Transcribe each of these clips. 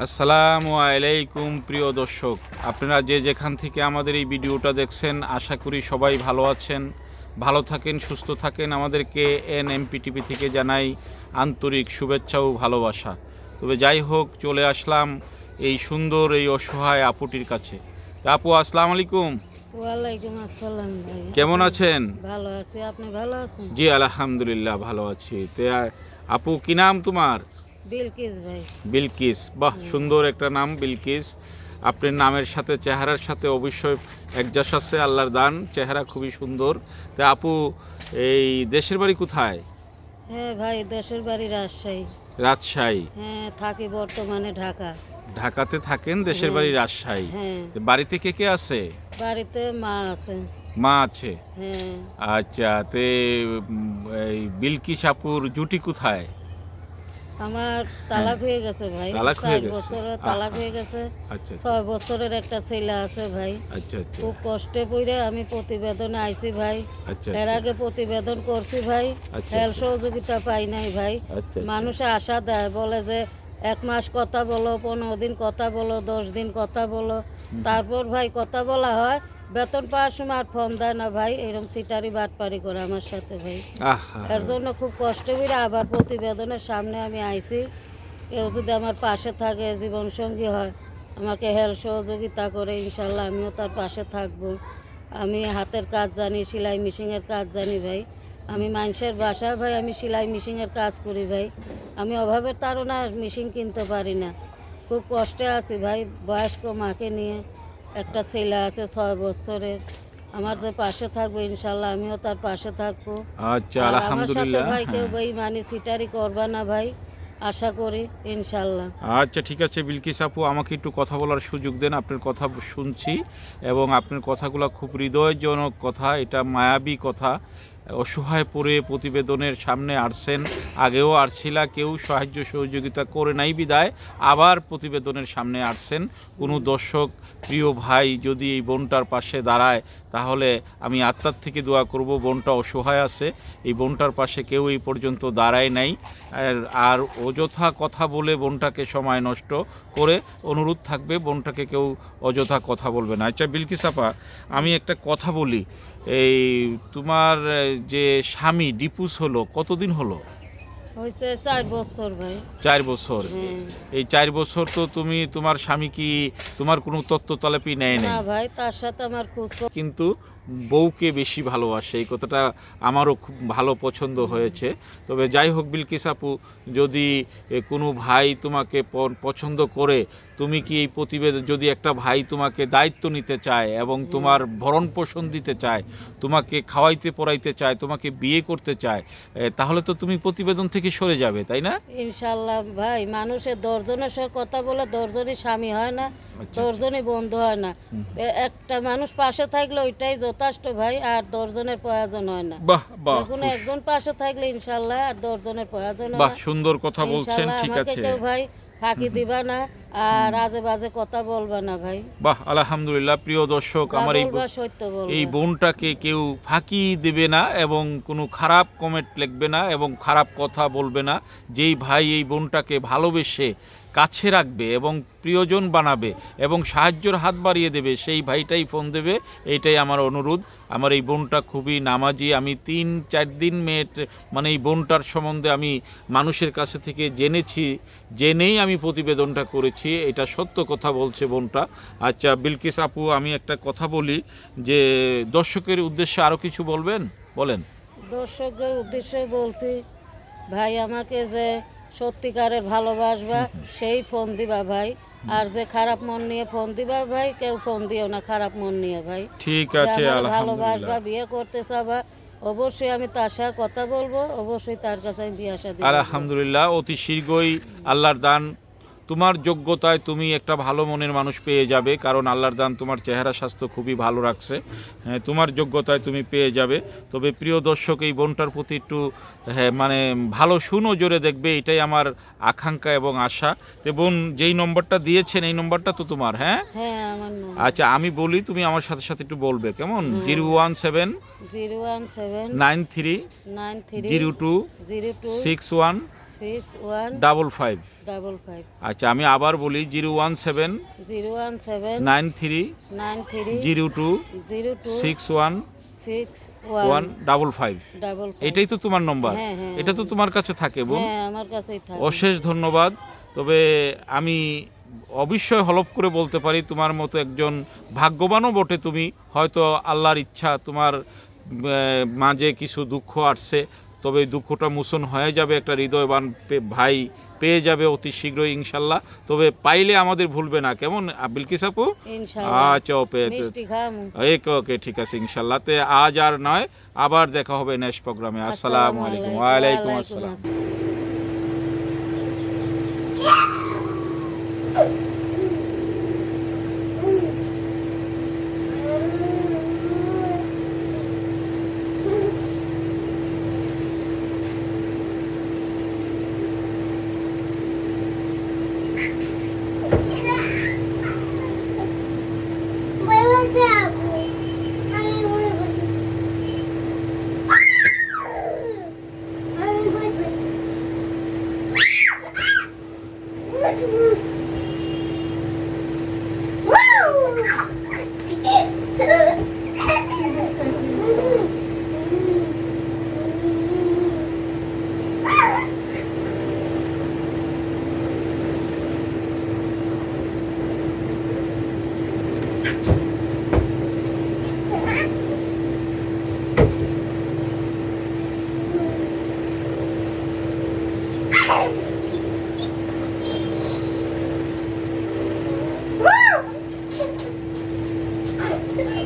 আসসালামু আলাইকুম প্রিয় দর্শক। আপনারা যে যেখান থেকে আমাদের এই ভিডিওটা দেখছেন আশা করি সবাই ভালো আছেন। ভালো থাকেন সুস্থ থাকেন। আমাদেরকে এন এমপিটিভি থেকে জানাই আন্তরিক শুভেচ্ছা ও ভালোবাসা। তবে যাই হোক চলে আসলাম এই সুন্দর এই অসহায় আপুটির কাছে। আপু আসসালামু আলাইকুম। ওয়ালাইকুম আসসালাম কেমন আছেন? ভালো আছি আপনি ভালো আছেন? জি আলহামদুলিল্লাহ ভালো আছি। তে আপু কি নাম তোমার? বিলকিস ভাই। বিলকিস। বাহ সুন্দর একটা নাম বিলকিস। আপনার নামের সাথে চেহারার সাথে অবশ্যই একজাস আছে আল্লাহর দান। চেহারা খুবই সুন্দর। তা আপু এই দেশের বাড়ি কোথায়? হ্যাঁ ভাই দেশের বাড়ি রাজশাহী। রাজশাহী। হ্যাঁ থাকি বর্তমানে ঢাকা। ঢাকাতে থাকেন দেশের হ্যাঁ। বাড়ি রাজশাহী। হ্যাঁ। বাড়িতে কে কে আছে? বাড়িতে মা আছে। মা আছে? হ্যাঁ। আচ্ছা তে এই বিলকিস আপুর জুটি কোথায়? আমার তালাক হয়ে গেছে ভাই। তালাক হয়ে গেছে? বছরের তালাক হয়ে গেছে। আচ্ছা ছয় বছরের একটা ছেলে আছে ভাই। আচ্ছা আচ্ছা। খুব কষ্টে পড়ে আমি প্রতিবেদনে আইছি ভাই। আচ্ছা এর আগে প্রতিবেদন করছি ভাই। আচ্ছা হেল সহযোগিতা পাই নাই ভাই। আচ্ছা মানুষে আশা দেয় বলে যে এক মাস কথা বলো পনেরো দিন কথা বলো দশ দিন কথা বলো। তারপর ভাই কথা বলা হয় বেতন পাওয়ার সময় আর ফর্ম দেয় না ভাই এরকম সিটারি বাটপারি করে আমার সাথে ভাই। এর জন্য খুব কষ্ট করে আবার প্রতিবেদনের সামনে আমি আইছি। কেউ যদি আমার পাশে থাকে জীবন সঙ্গী হয় আমাকে হেল্প সহযোগিতা করে ইনশাল্লাহ আমিও তার পাশে থাকব। আমি হাতের কাজ জানি সেলাই মেশিনের কাজ জানি ভাই। আমি মানুষের বাসায় ভাই আমি সেলাই মেশিনের কাজ করি ভাই। আমি অভাবের তাড়না মেশিন কিনতে পারি না। খুব কষ্টে আছি ভাই বয়স্ক মাকে নিয়ে। একটা ছেলে আছে ছয় বছরের। আমার যে পাশে থাকব ইনশাল্লাহ আমিও তার পাশে থাকব। আচ্ছা আলহামদুলিল্লাহ। ভাই কেউ হ্যাঁ। ভাই মানে সিটারি করবা না ভাই আশা করি ইনশাল্লাহ। আচ্ছা ঠিক আছে বিলকিস আপু আমাকে একটু কথা বলার সুযোগ দেন আপনার কথা শুনছি এবং আপনার কথাগুলো খুব হৃদয়জনক কথা এটা মায়াবী কথা। অসহায় পড়ে প্রতিবেদনের সামনে আসছেন আগেও আসছিলা কেউ সাহায্য সহযোগিতা করে নাই বিদায়, আবার প্রতিবেদনের সামনে আসছেন কোনো দর্শক, প্রিয় ভাই যদি এই বোনটার পাশে দাঁড়ায়, তাহলে আমি আত্মার থেকে দোয়া করব, বোনটা অসহায় আছে। এই বোনটার পাশে কেউ এই পর্যন্ত দাঁড়ায় নাই। আর অযথা কথা বলে বোনটাকে সময় নষ্ট করে অনুরোধ থাকবে, বোনটাকে কেউ অযথা কথা বলবে না। আচ্ছা বিলকিস আপা, আমি একটা কথা বলি। এই তোমার যে স্বামী ডিপুস হলো কতদিন হলো? হয়েছে চার বছর ভাই। চার বছর। এই চার বছর তো তুমি তোমার স্বামী কি তোমার কোনো তত্ত্ব তলাপি নেয় না ভাই তার সাথে আমার খোঁজ কিন্তু বউকে বেশি ভালোবাসে। এই কথাটা আমারও খুব ভালো পছন্দ হয়েছে। তবে যাই হোক বিলকিস আপু যদি কোনো ভাই তোমাকে পছন্দ করে তুমি কি এই প্রতিবেদন যদি একটা ভাই তোমাকে দায়িত্ব নিতে চায় এবং তোমার ভরণ পোষণ দিতে চায় তোমাকে খাওয়াইতে পড়াইতে চায় তোমাকে বিয়ে করতে চায় তাহলে তো তুমি প্রতিবেদন থেকে সরে যাবে তাই না? ইনশাল্লাহ ভাই মানুষের দশজনের সাথে কথা বলে দশজনই স্বামী হয় না আচ্ছা, দশজনই বন্ধু হয় না। একটা মানুষ পাশে থাকলে ওইটাই যথেষ্ট ভাই আর দশজনের প্রয়োজন হয় না। বাহ বাহ কোনো একজন পাশে থাকলে ইনশাল্লাহ আর দশজনের প্রয়োজন হয় বাহ সুন্দর কথা বলছেন ঠিক আমাকে আছে। কেউ ভাই ফাঁকি দিবা না। আর আজে বাজে কথা বলবা না ভাই। বাহ আলহামদুলিল্লাহ প্রিয় দর্শক আমার এই এই বোনটাকে কেউ ফাঁকি দেবে না এবং কোনো খারাপ কমেন্ট লিখবে না এবং খারাপ কথা বলবে না। যেই ভাই এই বোনটাকে ভালোবেসে কাছে রাখবে এবং প্রিয়জন বানাবে এবং সাহায্যের হাত বাড়িয়ে দেবে সেই ভাইটাই ফোন দেবে এইটাই আমার অনুরোধ। আমার এই বোনটা খুবই নামাজি। আমি তিন চার দিন মেয়েট মানে এই বোনটার সম্বন্ধে আমি মানুষের কাছে থেকে জেনেছি জেনেই আমি প্রতিবেদনটা করেছি। এটা সত্য কথা বলছে বোনটা। আচ্ছা বিলকিস আপু আমি একটা কথা বলি যে দর্শকের উদ্দেশ্যে আরও কিছু বলবেন? বলেন। দর্শকদের উদ্দেশ্যে বলছি ভাই আমাকে যে সত্যিকারের ভালোবাসবা সেই ফোন দিবা ভাই। আর যে খারাপ মন নিয়ে ফোন দিবা ভাই কেউ ফোন দিও না খারাপ মন নিয়ে ভাই। ঠিক আছে ভালোবাসবা বিয়ে করতে চাবা অবশ্যই আমি তার সাথে কথা বলব অবশ্যই তার কাছে আমি বিয়ে আসা। আলহামদুলিল্লাহ অতি শীঘ্রই আল্লাহর দান তোমার যোগ্যতায় তুমি একটা ভালো মনের মানুষ পেয়ে যাবে কারণ আল্লাহর দান তোমার চেহারা স্বাস্থ্য খুবই ভালো রাখছে। হ্যাঁ, তোমার যোগ্যতায় তুমি পেয়ে যাবে। তবে প্রিয় দর্শক এই বোনটার প্রতি একটু হ্যাঁ মানে ভালো সুনজরে দেখবে এটাই আমার আকাঙ্ক্ষা এবং আশা। তো বোন যেই নম্বরটা দিয়েছেন এই নম্বরটা তো তোমার হ্যাঁ? হ্যাঁ আচ্ছা আমি বলি তুমি আমার সাথে সাথে একটু বলবে কেমন? Zero one seven zero one seven nine three nine three zero two zero two six one six one double five double five আচ্ছা আমি আবার বলি zero one seven zero one seven nine three nine three zero two zero two six one six one double five এটাই তো তোমার নম্বর হ্যাঁ, হ্যাঁ, এটা তো হ্যাঁ। তোমার কাছে থাকে বোন। আমার কাছেই থাকে। অশেষ ধন্যবাদ। তবে আমি অবশ্যই হলপ করে বলতে পারি তোমার মতো একজন ভাগ্যবানও বটে তুমি। হয়তো আল্লাহর ইচ্ছা তোমার মাঝে কিছু দুঃখ আসছে। তবে দুঃখটা মোচন হয়ে যাবে একটা হৃদয়বান ভাই পেয়ে যাবে অতি শীঘ্রই ইনশাল্লাহ। তবে পাইলে আমাদের ভুলবে না। কেমন? বিলকিস আপু? আচ্ছা ওপে ওকে ওকে ঠিক আছে ইনশাল্লাহ। তে আজ আর নয় আবার দেখা হবে নেক্সট প্রোগ্রামে। আসসালামু আলাইকুম। ওয়ালাইকুম আসসালাম।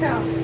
ঠিক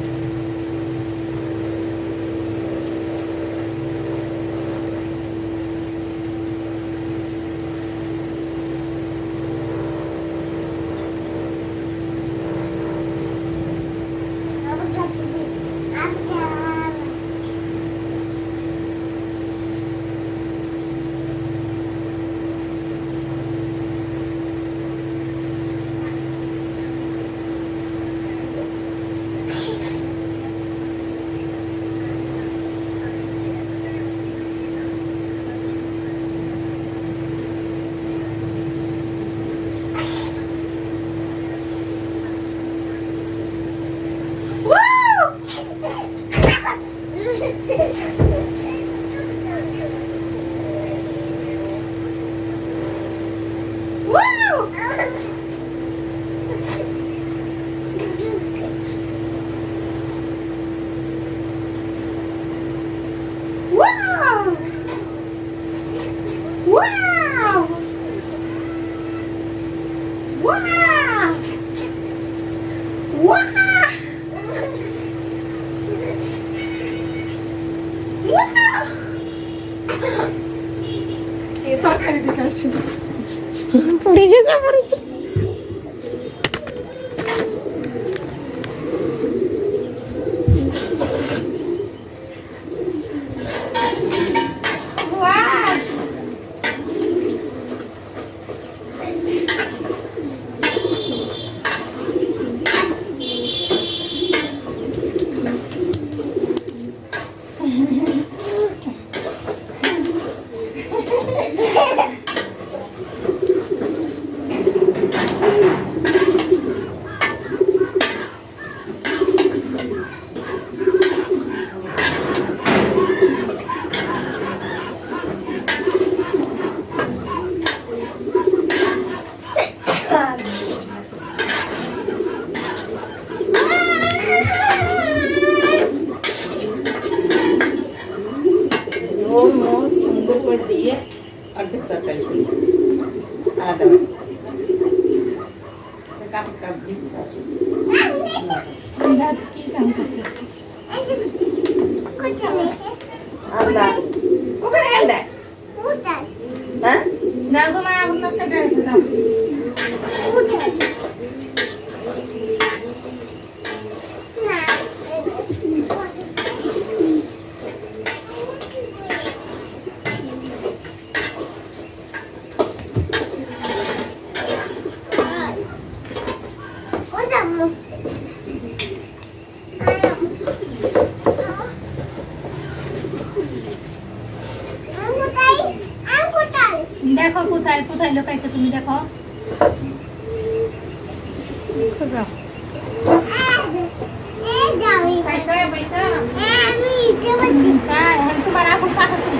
ওখানে ওখানে না না গো মা অন্য একটা ড্রেস দাও কোথায় কোথায় লোকাইছো তুমি দেখো। হ্যাঁ, তোমার আগুন পাশে তুমি